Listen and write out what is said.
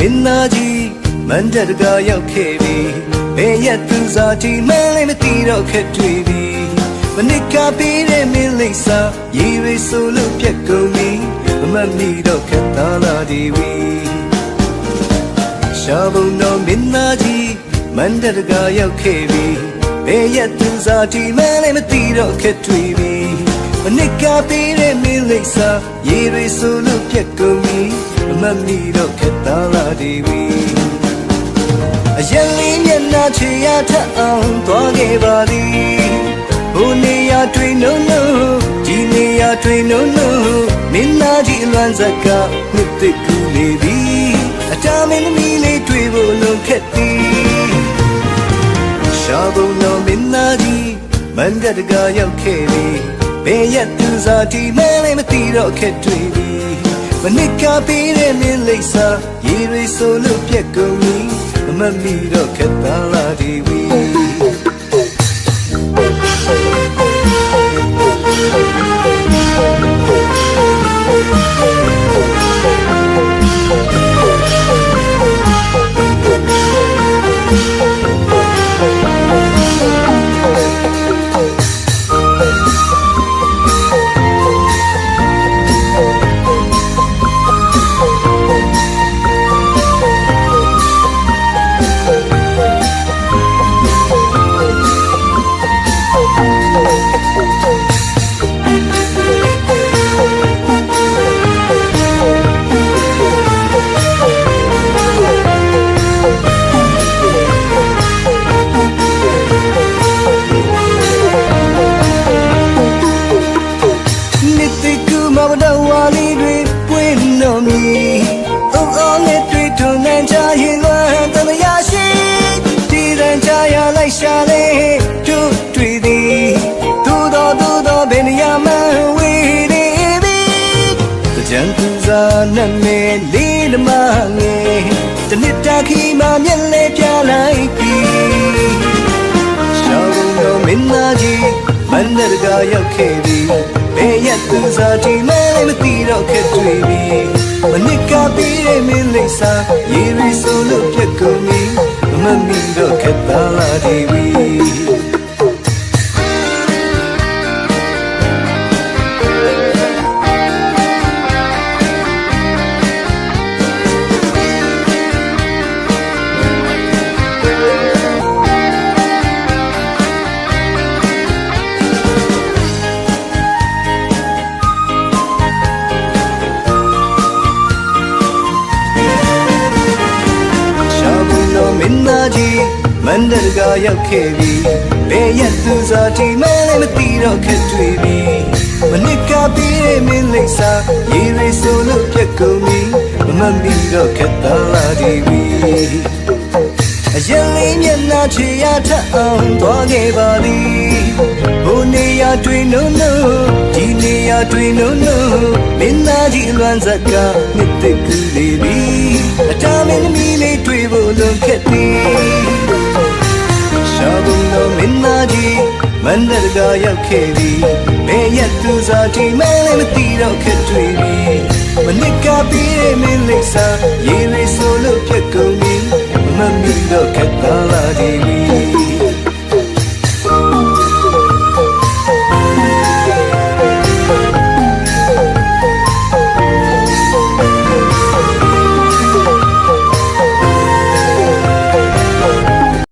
ရှားပုံတော်မင်းသားကြီးမန္တတကရောက်ခဲ့ပြီဘယ်ရက်သူစားတီမန်းလည်းမသိတော့ခက်တွေ့ပြီမနစ်ကပေးတဲ့မင်းလိမ့်စာရေရိဆိုလို့ပြက်ကုန်ပြီမမတ်မိတော့ခက်သားလာဒီဝီရှားပုံတော်မင်းသားကြီးမန္တတကရောက်ခဲ့ပြီဘယ်ရက်သူစားတီမန်းလည်းမသိတော့ခက်တွေ့ပြီမနစ်ကပေးတဲ့မင်းလိမ့်စာရေရိဆိုလို့ပြက်ကုန်ပြီ မမတ်မိတော့ခက်သားလာဒီဝီအရင်လေးမျက်နှာချေရထအောင်သွားခဲ့ပါသည်ဘုနေရတွင်နုံနုံဒီနေရတွင်နုံနုံမင်းသားကြီးအလွမ်းဇက်ကနှစ်သိကူနေသည်အတားမင်းသမီးလေးတွေ့ဖို့လွန်ခက်သည်ရှားဘုံတော်မင်းသားကြီးမန္တတကရောက်ခဲ့ပြီဘယ်ရက်သူစားတီမဲလည်းမသိတော့ခက်တွေ့ပြီ မနစ်ကပေးတဲ့မင်းလိမ့်စာရေရိဆိုလို့ပြက်ကုန်ပြီအမမီတော့ခက်သားလာဒီဝီ နဲ့မေလေးလမငယ်တနစ်တာခီမှမျက်လဲပြလိုက်ပြီရှောင်းတော့မင်းသားကြီးမန္တရကရောက်ခဲ့ပြီဘယ်ရက်သူစားတီမဲလည်းမသိတော့ခက်တွေ့ပြီမနစ်ကပြီးတဲ့မင်းလိမ့်စာရေရီဆိုလို့ပြက်ကုန်ပြီမမမီတော့ခက်သားလာဒီဝီ ကြီးမန္တရကရောက်ခဲ့ပြီဘယ်ရက်သူစားတီမဲလည်းမသိတော့ခက်တွေ့ပြီမနစ်ကပြီးတဲ့မင်းလိမ့်စာရေရီဆိုလို့ပြက်ကုန်ပြီမမမီတော့ခက်သားလာဒီဝီအရင်လေးမျက်နှာချေရထအောင်သွားခဲ့ပါသည်ဘုနေရတွင်နုံနုံဒီနေရတွင်နုံနုံမင်းသားကြီးအလွမ်းဇက်ကနှစ်သိကူလေပြီအတားမင်းသမီးလေး look at me Shabun no minna ji mandar ga yauk khe bi me yat tu sa ji man le ma ti dau khat twi bi ma nit ka pi de me lai sa ye lai so lu phat kum ni ma mi dau khat ta la ji